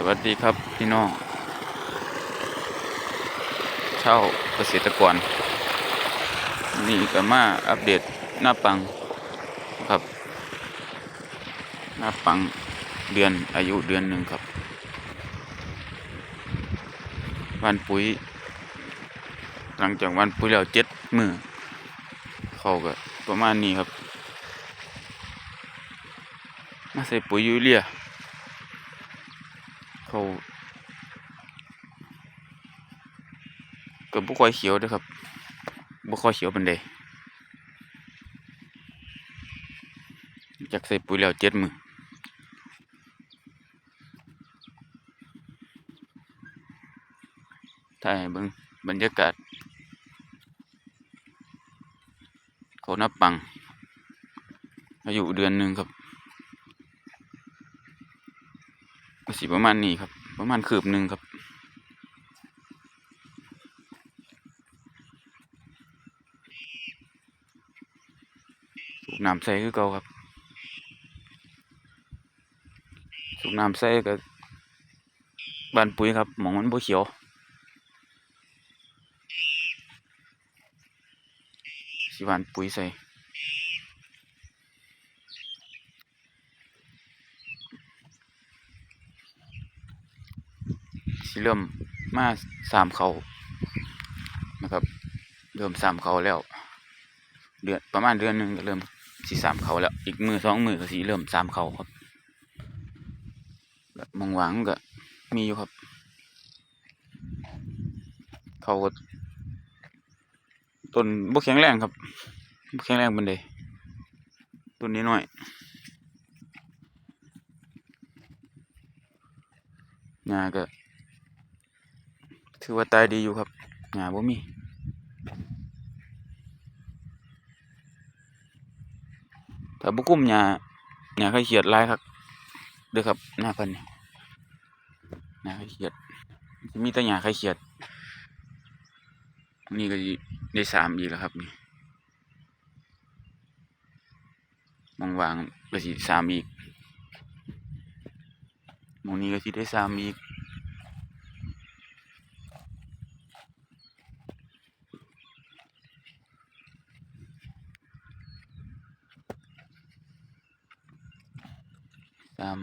สวัสดีครับพี่น้องเช่าเกษตรกร นี่ก็มาอัปเดตหน้าปังครับ หน้าปังเดือนอายุเดือนหนึ่งครับวันปุ๋ย หลังจากวันปุ๋ยแล้วเจ็ดมือเขาก็ประมาณนี้ครับ มาใส่ปุ๋ยยูเรีย เขาก็บ่ค่อยเขียวด้อครับบ่ค่อยเขียวเปานใดจากใส่ปุ๋ยแล้วเจ็ดมือถ่ายให้บิ่งบรรยากาศเขานับปังอายุเดือนหนึ่งครับก็ สิประมาณนี้ครับ ประมาณคืบหนึ่งครับสูบน้ำใส่คือเก่าครับสูบน้ำใส่ก็บ้านปุ๋ยครับหมองมันบ่เขียวสิหวานปุ๋ยใส่ สิเริ่มมาสามเขานะครับ เริ่มสามเขาแล้ว เดือนประมาณเดือนหนึ่งก็เริ่มสีสามเขาแล้ว อีกมือสองมือก็สีเริ่มสามเขาครับมองหวังก็มีอยู่ครับ เขาก็ต้นบ่แข็งแรงครับบ่แข็งแรงเป็นเดต้นนี้หน้อยหญ้าก็ ถือว่าตายดีอยู่ครับหญ้าบ่มีถ้าบุกุ้มหญ้าหญ้าไข่เขียดลายครับเด้อครับหน้าพิ่นนี่หญ้าไข่เขียด มีแต่หญ้าไข่เขียด นี่ก็ได้สามอีกแล้วครับนี่มองวางก็สิสามอีกมองนี้ก็สิได้สามอีก สาม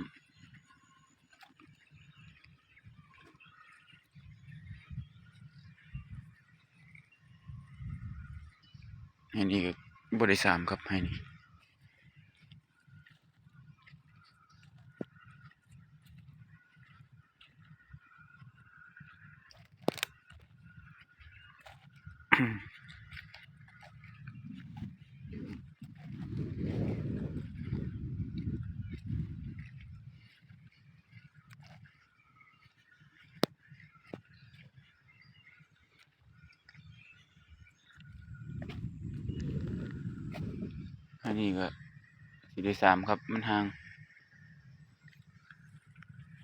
ให้นี่ก็บ่ได้สามครับให้นี่อั นนี้ก็สิได้สามครับ มันห่าง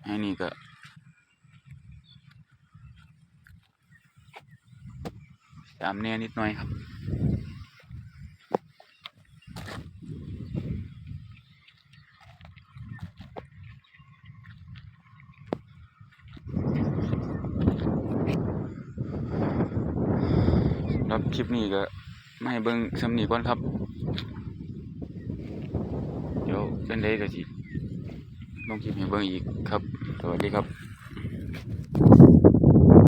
อันนี้ก็สามแน่นิดหน่อยครับรับคลิปนี้ก็ไมาให้เบิ่งสำนีก่อนครับ จังไดก็สิลงคลิปให้เบิ่งอีกครับ สวัสดีครับ